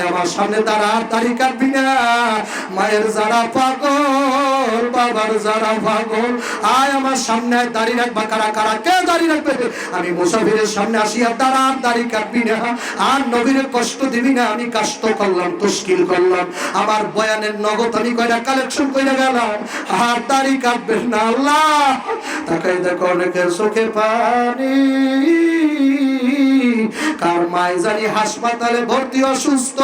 আয় আমার সামনে দাঁড়া দাড়ি কাটবি না। মায়ের যারা পাগল বাবার যারা পাগল আয় আমার সামনে আয়, দাড়ি রাখবা কারা কারা কে দাড়ি রাখবে আমি মুসাফিরের সামনে আসিয়া দাঁড়া দাড়ি কাটবি না। আর নবীরে কষ্ট দিবি না আমি কাষ্ট করলাম তুস্কিল করলাম। আমার বয়ানের নগদ আমি কয়টা কালেকশন করে গেলাম। আর দাড়ি কাটবেন না আল্লাহ। তাকাই দেখো অনেকের চোখে পানি। কার মায় জানি হাসপাতালে ভর্তি অসুস্থ?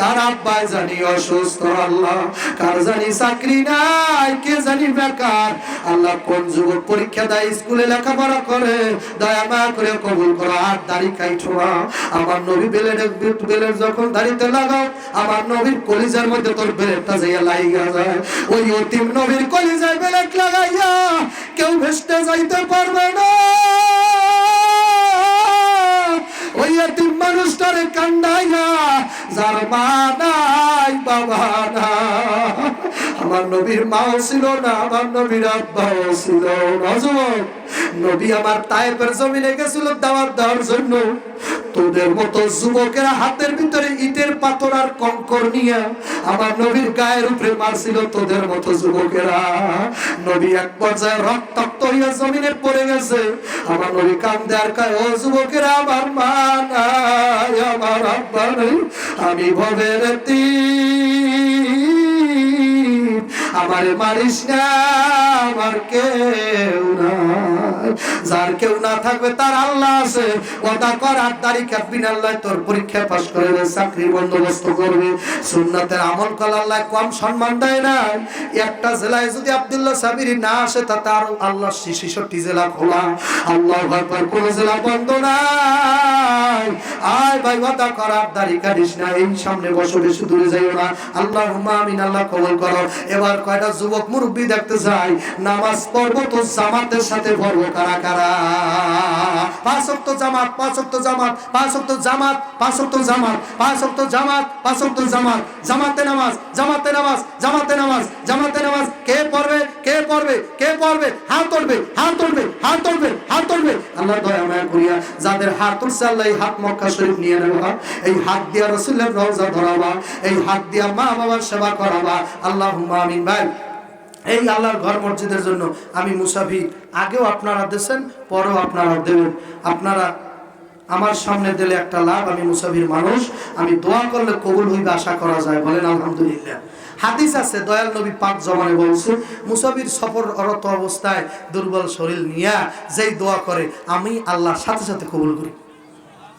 কার আব্বাই জানি অসুস্থ? আল্লাহ, কার জানি চাকরি নাই? কে জানি বেকার? আল্লাহ কোন যুবক পরীক্ষা দেয়, স্কুলে লেখাপড়া করে? দয়া মায়া করে কবুল করো। আর দাড়ি কাইঠো না। আমার নবী বেলের বেলের যখন দাড়িতে লাগাও, আমার নবীর কলিজার মধ্যে তোর বেলেটটা যাইয়া লাইগা যায়। ওই অতিম নবীর কলিজায় বেলেট লাগাইয়া কেউ ভেস্তে যাইতে পারবে না। ওই মানুষটার মানুষটারে কান্দাইয়া যার মা নাই বাবা না আমার নবীর মাও ছিল না, আমার নবীর আব্বাও ছিল না যুবক। নবী আমার তায়েবের জমিনে গেছিল দাওয়াত দেওয়ার জন্য। তোদের মতো যুবকেরা হাতের ভিতরে ইটের পাথর আর কঙ্কর নিয়ে আমার নবীর গায়ের উপরে মারছিল তোদের মতো যুবকেরা। নবী এক পর্যায়ে রক্তাক্ত হইয়া জমিনে পড়ে গেছে। আমার নবী কান্দে আর কয়, ও যুবকেরা, আমার মা নাই, আমার আব্বা নেই, আমি ভবের আমারে মারিস না, আমার কেউ নাই। যার কেউ না থাকবে, তার আল্লাহ আছে। ওটা কর, আর দাড়ি কাটবি আল্লাহ তোর পরীক্ষা পাস করে চাকরি বন্দোবস্ত করবে। সুন্নাতের আমল কল আল্লাহ কম সম্মান দেয় না। একটা জেলায় যদি আব্দুল্লাহ সাবিরি না আসে, তাতে আরও আল্লাহ শিশুটি জেলা খোলা। আল্লাহ ভয়পর কোন জেলা বন্ধ নাই। আয় ভাই দাড়ি কাটিস না। এই সামনে যাইও না। আল্লাহ আল্লাহ কবল করো। এবার কয়টা যুবক মুরব্বী দেখতে যাই নামাজ পড়ব তো জামাতের সাথে পড়ব যাদের হাত তুলছে, আল্লাহ এই হাত মক্কা শরীফ নিয়ে নেবা এই হাত দিয়া রসুল্লাহ রওজা ধরাবা, এই হাত দিয়া মা বাবার সেবা করাবা। আল্লাহ আমিন, ভাই। এই আল্লাহর ঘর মসজিদের জন্য আমি মুসাফি আগেও আপনারা দেন পরেও আপনারা দেবেন। আপনারা আমার সামনে দিলে একটা লাভ, আমি মুসাফির মানুষ। আমি দোয়া করলে কবুল হইবে আশা করা যায়, বলেন আলহামদুলিল্লাহ। হাদিস আছে, দয়াল নবী পাক জমানে বলছে, মুসাফির সফররত অবস্থায় দুর্বল শরীর নিয়া যেই দোয়া করে, আমি আল্লাহর সাথে সাথে কবুল করি।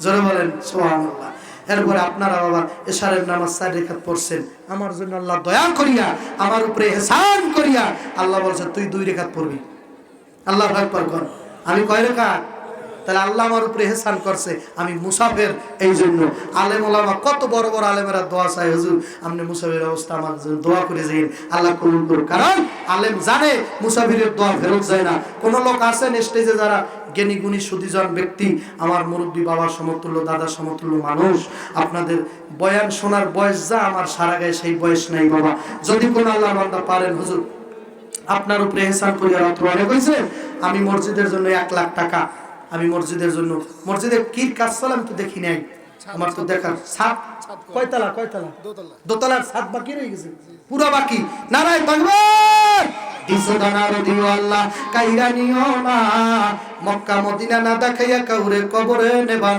জোরে বলেন সোহানুল্লাহ এরপরে আপনারা বাবা এশারের নামাজ চার রেখাত পড়ছেন। আমার জন্য আল্লাহ দয়া করিয়া, আমার উপরে হেসান করিয়া আল্লাহ বলছে, তুই দুই রেখাত পড়বি। আল্লাহ একবার কর। আমি কয় রেখাত? তাহলে আল্লাহ আমার উপরে হেসান করছে, আমি মুসাফের এই জন্য আলেম ওলামা, কত বড় বড় আলেমেরা দোয়া চাই হুজুর, আপনি মুসাফির অবস্থা আমার জন্য দোয়া করে যাইন আল্লাহ কবুল করুন কারণ আলেম জানে মুসাফিরের দোয়া ফেরত যায় না। কোন লোক আছেন স্টেজে যারা জ্ঞানী, গুণী, সুদীজন ব্যক্তি, আমার মুরব্বী বাবার সমতুল্য, দাদার সমতুল্য মানুষ। আপনাদের বয়ান শোনার বয়স যা, আমার সারা গায়ে সেই বয়স নাই বাবা। যদি কোন আল্লাহ বান্দা পারেন, হুজুর, আপনার উপরে হেসান করিয়া অর্থ অনেক হয়েছে আমি মসজিদের জন্য এক লাখ টাকা আমি মসজিদের জন্য, মসজিদের কি কাজ চলে তো দেখি নাই। আমার তো দেখার সাত কয়তলা কয়তলা? দোতলার সাত বাকি রয়ে গেছে। পুরো বাকি। নারায় নিও না। মক্কা, মদিনা না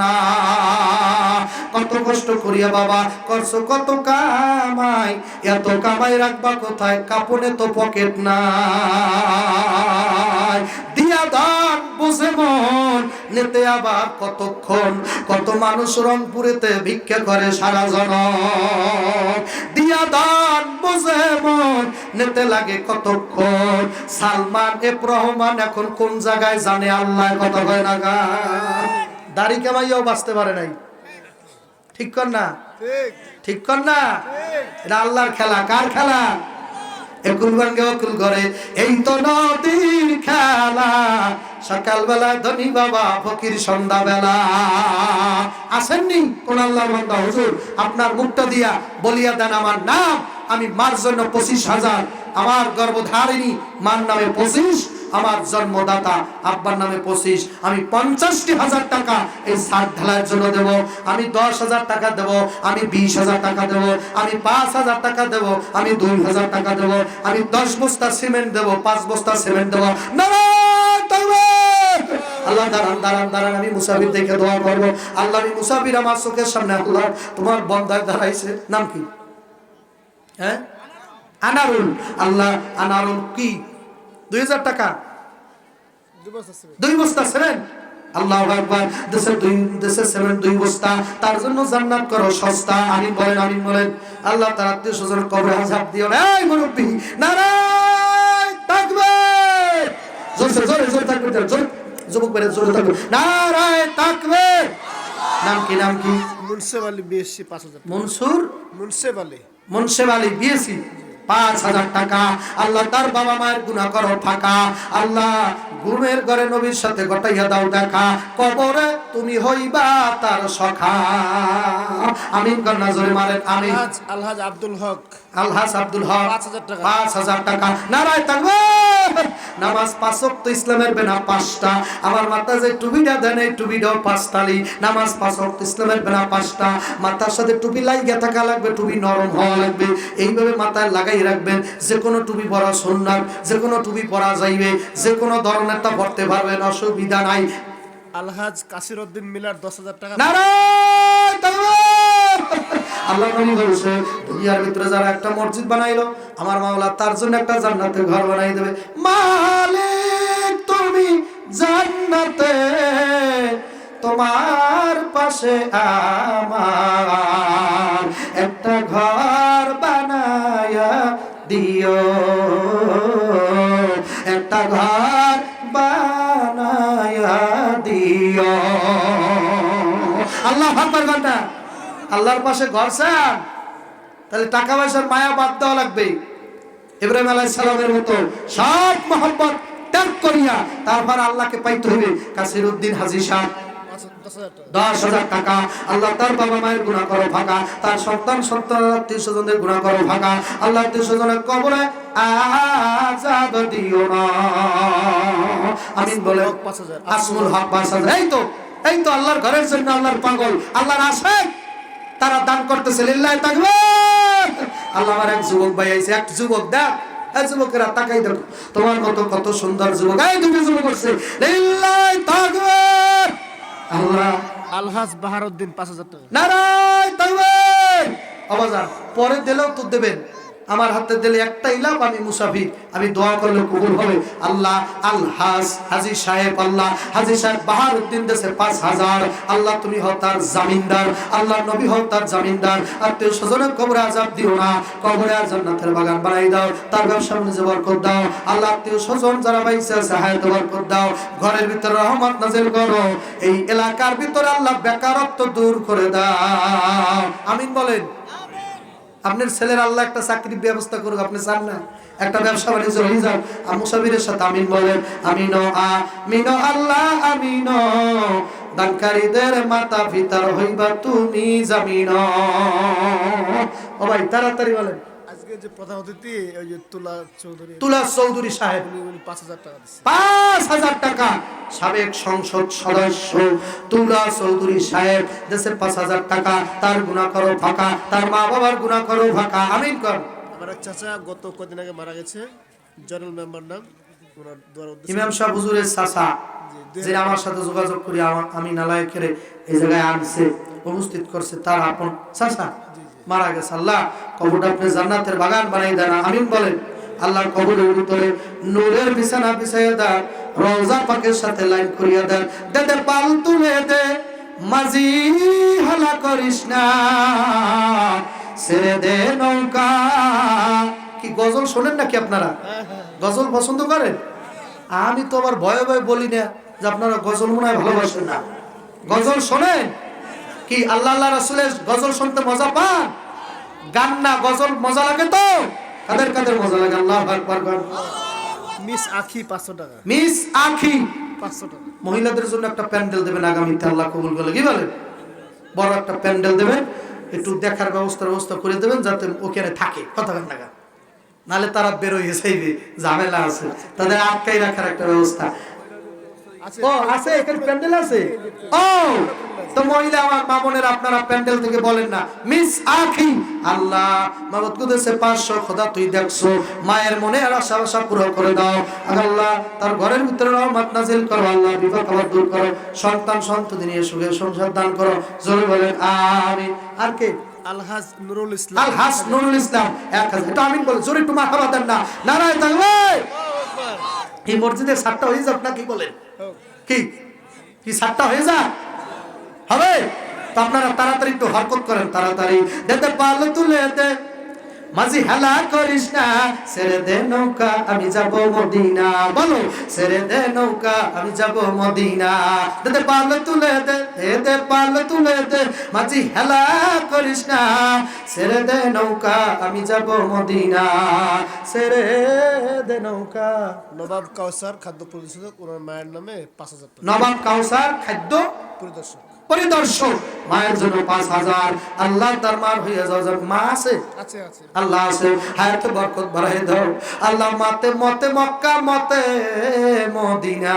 না। কত কষ্ট করিয়া বাবা, করছ কত কামাই, এত কামাই রাখবা কোথায়? কাপড়ে তো পকেট নাই। নেতে আবার কতক্ষণ? কত মানুষ রংপুরেতে ভিক্ষা করে সারা জন দিয়া দান বুঝে মন নেতে লাগে কতক্ষণ? সালমান এফ রহমান এখন কোন জায়গায় জানে আল্লাহ কথা হয় না গা দাড়ি কামাইয়াও বাঁচতে পারে নাই। ঠিক কর না? ঠিক। কর না? এটা আল্লাহর খেলা। কার খেলা? তো সকালবেলা ধনী বাবা হুজুর, আপনার মুখটা দিয়া বলিয়া দেন আমার নাম। আমি মার জন্য পঁচিশ হাজার, আমার গর্ভধারিণী মার নামে পঁচিশ। আমার জন্মদাতা আব্বার নামে পঁচিশ, আমি পঞ্চাশটি হাজার টাকা এই সার ঢালার জন্য দেব। আমি দশ হাজার টাকা দেব, আমি বিশ হাজার টাকা দেব, আমি পাঁচ হাজার টাকা দেব, আমি দুই হাজার টাকা দেব, আমি দশ বস্তা সিমেন্ট দেব, পাঁচ বস্তা সিমেন্ট দেব। তাকবীর! আল্লাহ, দাঁড়ান দাঁড়ান দাঁড়ান, আমি মুসাফির দেখে দোয়া করব। আল্লাহ, আমি মুসাফির আমার চোখের সামনে আল্লাহ, তোমার বন্ধায় দাঁড়াইছে। নাম কি? হ্যাঁ? আনারুল। আল্লাহ, আনারুল কি? দুই হাজার টাকা। দুই বস্তা সেভেন আল্লাহ একবার দেশের দুই দেশের সেভেন দুই বস্তা। তার জন্য জান্নাত করো সস্তা। আমিন বলেন আমিন বলেন। আল্লাহ তার আত্মীয় স্বজন কবরে হাজার দিও না। এই মুরব্বী নারায় থাকবে জোরে জোরে জোরে থাকবে জোরে যুবক বেড়ে জোরে থাকবে নারায় থাকবে নাম কি নাম কি? মুন্সেফ আলী বিএসসি পাঁচ হাজার মনসুর? মুন্সেফ আলী। মুন্সেফ আলী বিএসি পাঁচ হাজার টাকা। আল্লাহ তার বাবা মায়ের গুণা করো ফাঁকা। আল্লাহ ঘুমের ঘরে নবীর সাথে গটাইয়া দাও দেখা। কবরে তুমি হইবা তার সখা। আমিন কন্যা জোরে মারেন আমিন। আলহাজ আলহাজ আব্দুল হক। আলহাস আব্দুল হক পাঁচ হাজার টাকা। পাঁচ হাজার টাকা। নারায় থাকবে নামাজ পাঁচক তো ইসলামের বেনা পাঁচটা। আমার মাথা যে টুপিটা দেন এই টুপিটাও পাঁচতালি। নামাজ পাঁচক তো ইসলামের বেনা পাঁচটা। মাথার সাথে টুপি লাগিয়ে থাকা লাগবে টুপি নরম হওয়া লাগবে। এইভাবে মাথায় লাগাই রাখবেন যে কোনো টুপি পরা সুন্নাত যে কোনো টুপি পরা যাইবে যে কোনো ধরনেরটা পড়তে পারবেন অসুবিধা নাই। আলহাজ কাসির উদ্দিন মিলার দশ হাজার টাকা! আল্লাহ নবী বলছে দুনিয়ার ভিতরে যারা একটা মসজিদ বানাইলো আমার মাওলা তার জন্য একটা জান্নাতের ঘর বানাই দেবে। মালিক তুমি জান্নাতে তোমার পাশে আমার একটা ঘর। দিও। একটা ঘর বানায়া দিও। আল্লাহ ভাববার ঘণ্টা আল্লাহর পাশে ঘর চান তাহলে টাকা পয়সার মায়া বাদ দেওয়া লাগবে। ইব্রাহিম আলাইহিস সালামের মতো সব মোহাম্মত ত্যাগ করিয়া তারপর আল্লাহকে পাইতে হবে কাসির উদ্দিন হাজি সাহ দশ হাজার টাকা। আল্লাহ তার বাবা মায়ের গুণা করো ভাগা। তার সন্তান সন্তান আত্মীয় স্বজনদের গুণা করো ভাগা। আল্লাহ আত্মীয় স্বজনের কবরে আজাদ দিও না। বলে। আসমুল হক পাঁচ হাজার। এই তো এই তো আল্লাহর ঘরের জন্য আল্লাহর পাগল। আল্লাহর আশেক তারা দান করতেছে লিল্লাহ থাকবে আল্লাহ আমার এক যুবক ভাই আইছে এক যুবক দেখ এই যুবকেরা তাকাই দেখো। তোমার মতো কত সুন্দর যুবক। এই দুটো যুবক করছে লিল্লাহ থাকবে আল্লাহ আলহাজ বাহারউদ্দিন পাঁচ হাজার টাকা। নারায় তাইবে আবাজান পরে দিলেও তো দেবেন। আমার হাতে দিলে একটাই লাভ, আমি মুসাফির। আমি দোয়া করলে কবুল হবে। আল্লাহ আলহাস হাজি সাহেব আল্লাহ, হাজি সাহেব বাহার উদ্দিন দেশে পাঁচ হাজার। আল্লাহ, তুমি হও তার জামিনদার। আল্লাহ, নবী হও তার জামিনদার। আত্মীয় স্বজনের কবরে আজাব দিও না। কবরে আর জান্নাতের বাগান বানাই দাও। তার ব্যবসা বাণিজ্য বরকত দাও। আল্লাহ আত্মীয় স্বজন যারা পাইছে সাহায্য বরকত দাও। ঘরের ভিতরে রহমত নাজিল করো। এই এলাকার ভিতরে আল্লাহ বেকারত্ব দূর করে দাও। আমিন বলেন। আপনার ছেলের আল্লাহ একটা চাকরির ব্যবস্থা করুক আপনি চান না? একটা ব্যবসা বাণিজ্য হয়ে যাও আর মুসাফিরের সাথে আমিন বলেন আমিন আমিন আল্লাহ আমিন দানকারীদের মাতা পিতার হইবা তুমি জামিন ও। ভাই তাড়াতাড়ি বলেন। আজকে যে প্রধান অতিথি ওই যে তুলা চৌধুরী। তুলা চৌধুরী সাহেব। উনি পাঁচ হাজার টাকা পাঁচ হাজার টাকা। সাবেক সংসদ সদস্য তুলা চৌধুরী সাহেব দেশের পাঁচ হাজার টাকা তার গুণা করো ফাঁকা তার মা বাবার গুণা করো ফাঁকা। আমিন কর। আমার চাচা গত কদিন আগে মারা গেছে জেনারেল মেম্বার নাম ইমাম সাহেব হুজুরের চাচা যে আমার সাথে যোগাযোগ করি আমি নালায় খেলে এই জায়গায় আনছে উপস্থিত করছে তার আপন চাচা। মারা গেছে আল্লাহ। কবরটা আপনি জান্নাতের বাগান বানাই দেন আমিন বলেন। আল্লাহর কবরের ভিতরে নূরের বিছানা বিছাইয়া দেন রওজা পাকের সাথে লাইন করিয়া দেন। দে দে পাল তুলে দে, মাঝি হালা করিস না, ছেড়ে দে নৌকা। কি গজল শোনেন নাকি আপনারা? গজল পছন্দ করেন? আমি তো আবার ভয়ে ভয়ে বলি না যে আপনারা গজল মনে হয় ভালোবাসেন না। গজল শোনেন? কি আল্লাহ আল্লাহ রাসুলের গজল শুনতে মজা পান? গান না, গজল মজা লাগে তো? কাদের কাদের মজা লাগে? আল্লাহ আকবার। মিস আখি পাঁচশো টাকা। মিস আখি পাঁচশো টাকা। মহিলাদের জন্য একটা প্যান্ডেল দেবেন আগামীতে আল্লাহ কবুল বলে কি বলেন বড় একটা প্যান্ডেল দেবেন একটু দেখার ব্যবস্থা ব্যবস্থা করে দেবেন যাতে ওখানে থাকে কথা টাকা নালে তারা বেরোয় যাইবে ঝামেলা আছে। তাদের আটকাই রাখার একটা ব্যবস্থা। ও আছে এখানে প্যান্ডেল আছে? ও তো মহিলা আমার মামনের আপনারা প্যান্ডেল থেকে বলেন না। মিস আখি আল্লাহ মাবুদ কুদেসে 500 খোদা তুই দেখছ। মায়ের মনে আর আশা আশা পুরো করে দাও। আল্লাহ তার ঘরের ভিতরে রহমত নাজিল করো আল্লাহ বিপদ আপদ দূর করো। সন্তান সন্ততি নিয়ে সুখে সংসার দান করো। জোরে বলেন আমিন। আর কে? আলহাজ নুরুল ইসলাম। আলহাস নুরুল ইসলাম এক হাজার। এটা আমিন বলে জোরে একটু মাথা দেন না। নারায় থাকবে এই মসজিদের সাতটা হয়ে যাক না কি বলেন? কি? কি সাতটা হয়ে যা হবে? তো আপনারা তাড়াতাড়ি একটু হরকত করেন, তাড়াতাড়ি। দেতে পারলে তুলে দে। মাঝি হেলা করিস না ছেড়ে দে নৌকা আমি যাব মদিনা। বলো ছেড়ে দে নৌকা আমি যাব মদিনা। দেতে পারলে তুলে দে দেতে পারলে তুলে দে মাঝি হেলা করিস না ছেড়ে দে নৌকা আমি যাব মদিনা। ছেড়ে দে নৌকা। নবাব কাউসার খাদ্য পরিদর্শক ওনার মায়ের নামে পাঁচ হাজার নবাব কাউসার খাদ্য পরিদর্শক পরিদর্শক। মায়ের জন্য পাঁচ হাজার। আল্লাহ তার মার হইয়া যাও যাক মা আছে? আল্লাহ আছে। হায়াতে বরকত বাড়াই দাও। আল্লাহ মাতে মতে মক্কা মতে মদিনা।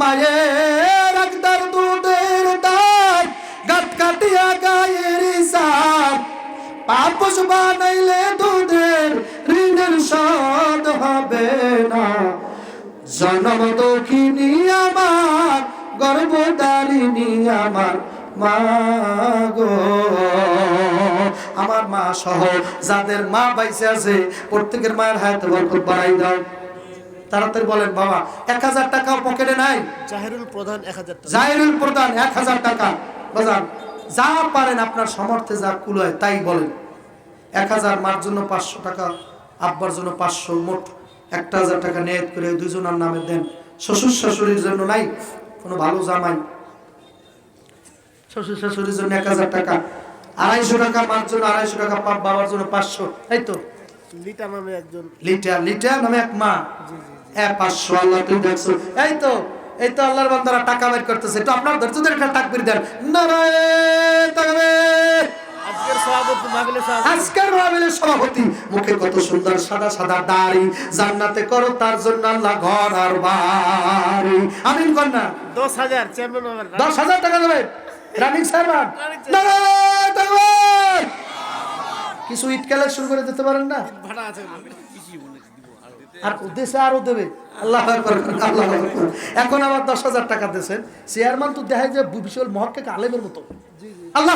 মায়ের একদার দুধের দার গাত কাটিয়া গায়ের সাপ পাপস বানাইলে দুধের ঋণের শোধ হবে না। জন্ম দক্ষিণী আমার। গর্ভদারিণী আমার মা গো। আমার মা সহ যাদের মা বাইসে আছে প্রত্যেকের মায়ের বরকত বাড়াই দাও। তাড়াতাড়ি বলেন বাবা এক হাজার টাকা পকেটে নাই? জাহিরুল প্রধান এক হাজার জাহিরুল প্রধান এক হাজার টাকা। বাজান যা পারেন আপনার সমর্থে যা কুলায় তাই বলেন। এক হাজার মার জন্য পাঁচশো টাকা আব্বার জন্য পাঁচশো মোট। একটা হাজার টাকা নেট করে দুজনের নামে দেন। শ্বশুর শাশুড়ির জন্য নাই কোনো ভালো জামাই। শ্বশুর শাশুড়ির জন্য এক হাজার টাকা। আড়াইশো টাকা মার জন্য আড়াইশো টাকা পাপ বাবার জন্য পাঁচশো। তাই তো। লিটা নামে একজন। লিটার লিটার নামে এক মা। হ্যাঁ পাঁচশো আল্লাহ তুমি দেখছ। এই তো এই তো আল্লাহর বান্দারা টাকা বের করতেছে। তো আপনার ধৈর্য ধরে একটা টাকবির দেন। তাকবীর। আজকের মাহবিলের সভাপতি। মুখে কত সুন্দর সাদা সাদা দাড়ি জান্নাতে করো তার জন্য আল্লাহ ঘর আর বাড়ি। আমিন দশ হাজার চেয়ারম্যান দশ হাজার টাকা দেবে। রানিং। কিছু ইট কালেকশন করে দিতে পারেন না? ভাড়া আছে। আর দেশে আরও দেবে। আল্লাহ আল্লাহ এখন আবার দশ হাজার টাকা দিয়েছেন। চেয়ারম্যান তো দেখায় যে বিশাল মহাক্কে আলেমের মতো। আল্লাহ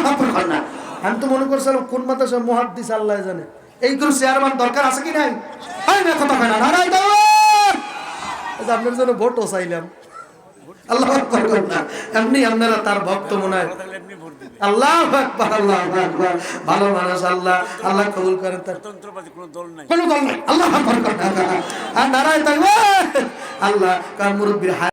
না। আমি তো মনে করছিলাম কোন মাদ্রাসা মহাদ্দিস আল্লাহ জানে। এই কোনো চেয়ারম্যান দরকার আছে কি নাই? হয় না কথা হয় না। নারাই দাও এই যে আপনার জন্য ভোটও চাইলাম। আল্লাহ আকবার কর না। এমনি আপনারা তার ভক্ত মনে হয়। আল্লাহ আল্লাহ ভালো মানুষ আল্লাহ। আল্লাহ কবুল করেন তার। কোনো দল নাই। কোনো দল নাই। আল্লাহ আকবার কর না আর নারায় থাকবে আল্লাহ কার মুরব্বীর হায়াত